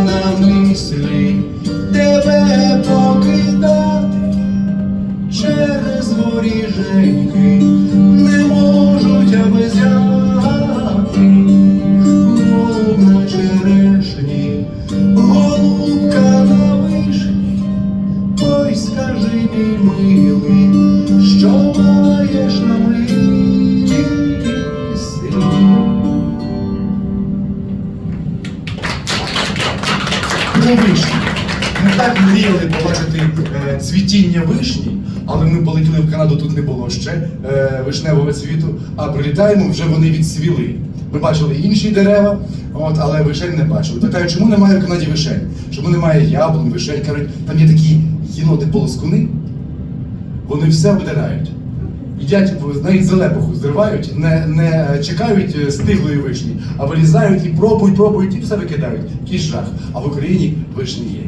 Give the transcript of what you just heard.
на мислі тебе покидати через воріженьки не можуть аби взяти на черешні, голубка на вишні, той скажи мій милий. Вишні. Ми так мріяли побачити е, цвітіння вишні, але ми полетіли в Канаду, тут не було ще е, вишневого цвіту, а прилітаємо, вже вони відсвіли. Ми бачили інші дерева, от, але вишень не бачили. Питаю, чому немає в Канаді вишень? Чому немає яблунь, вишень? Кажуть, там є такі єноти-полоскуни, вони все обдирають. Їдять навіть залепуху, зривають, не, не чекають е, стиглої вишні, а вилізають і пробують, пробують і все викидають. Який жах. А в Україні вишні є.